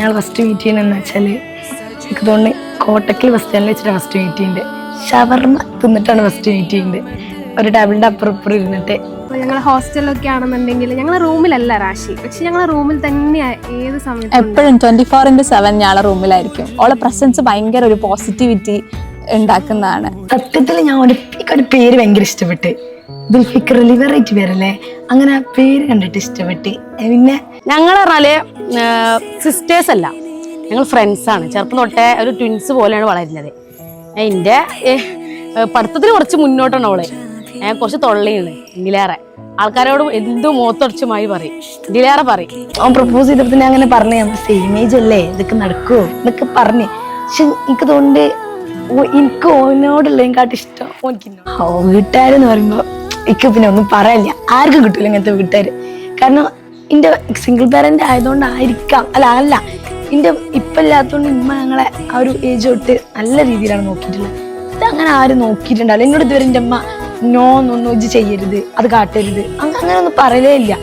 ഞങ്ങൾ first meet ചെയ്യുന്നതെന്ന് വെച്ചാൽ എനിക്ക് തോന്നുന്നു കോട്ടക്കൽ ബസ് സ്റ്റാൻഡിൽ വെച്ചിട്ട് ഫസ്റ്റ് മീറ്റ് ചെയ്യുന്നത് ഷവർമ തിന്നിട്ടാണ് ഫസ്റ്റ് മീറ്റ് ചെയ്യുന്നത് ഒരു ടേബിളിന്റെ അപ്പുറം ഇപ്പുറം ഇരുന്നിട്ട്. ഞങ്ങൾ ഹോസ്റ്റലിലൊക്കെ ആണെന്നുണ്ടെങ്കിൽ ഞങ്ങൾ റൂമിലല്ല റാശി പക്ഷെ ഞങ്ങൾ റൂമിൽ തന്നെ ഏത് സമയത്തും എപ്പോഴും ട്വന്റി ഫോർ ഇന്റു സെവൻ ഞങ്ങളെ റൂമിലായിരിക്കും. ഓളെ പ്രസൻസ് ഭയങ്കര ഒരു പോസിറ്റിവിറ്റി ഉണ്ടാക്കുന്നതാണ്. സത്യത്തിൽ ഞാൻ ഒരു പേര് ഭയങ്കര ഇഷ്ടപ്പെട്ട്. ദുൽഫിക്കർ ലിവറേറ്റ് വെറൈറ്റി പേരല്ലേ അങ്ങനെ പേര് കണ്ടിട്ട് ഇഷ്ടപ്പെട്ട്. പിന്നെ ഞങ്ങൾ പറഞ്ഞാൽ സിസ്റ്റേഴ്സ് അല്ല. ഞങ്ങൾ ഫ്രണ്ട്സ് ആണ്. ചെറുപ്പം തൊട്ടേ ഒരു ട്വിൻസ് പോലെയാണ് വളരുന്നത്. എന്റെ പഠിത്തത്തിൽ കുറച്ച് മുന്നോട്ടാണ് അവൾ. ഞാൻ കുറച്ച് തൊള്ളയാണ് ഇന്ത്യയിലേറെ ആൾക്കാരോട് എന്ത് മോത്തൊടച്ചുമായി പറയും. ഇതിലേറെ പറയും. അവൻ പ്രപ്പോസ് ചെയ്തപ്പോൾ തന്നെ അങ്ങനെ പറഞ്ഞു സെയിം ഏജ് അല്ലേ? ഇതൊക്കെ നടക്കുമോ എന്നൊക്കെ പറഞ്ഞു. പക്ഷെ എനിക്ക് തോന്നുന്നുണ്ട് എനിക്ക് ഓനോടുള്ളതിനെക്കാട്ടിഷ്ടം കാട്ടി ഇഷ്ടം ഓനിക്ക് ഓ വീട്ടുകാരെന്ന് പറയുമ്പോൾ എനിക്ക് പിന്നെ ഒന്നും പറയില്ല ആർക്കും കിട്ടൂല ഇങ്ങനത്തെ വീട്ടുകാർ കാരണം എന്റെ സിംഗിൾ പാരന്റ് ആയതുകൊണ്ടായിരിക്കാം. അല്ല അല്ല. എന്റെ ഇപ്പം ഇല്ലാത്തതുകൊണ്ട് ഉമ്മ ഞങ്ങളെ ആ ഒരു ഏജ് തൊട്ട് നല്ല രീതിയിലാണ് നോക്കിയിട്ടുള്ളത്. ഇത് അങ്ങനെ ആരും നോക്കിയിട്ടുണ്ടാവില്ല. എന്നോട് ഇതുവരെ എന്റെ അമ്മ നോ എന്നൊന്നും ചെയ്യരുത്. അത് കാട്ടരുത്. അങ്ങനെ ഒന്നും പറയലേ ഇല്ല.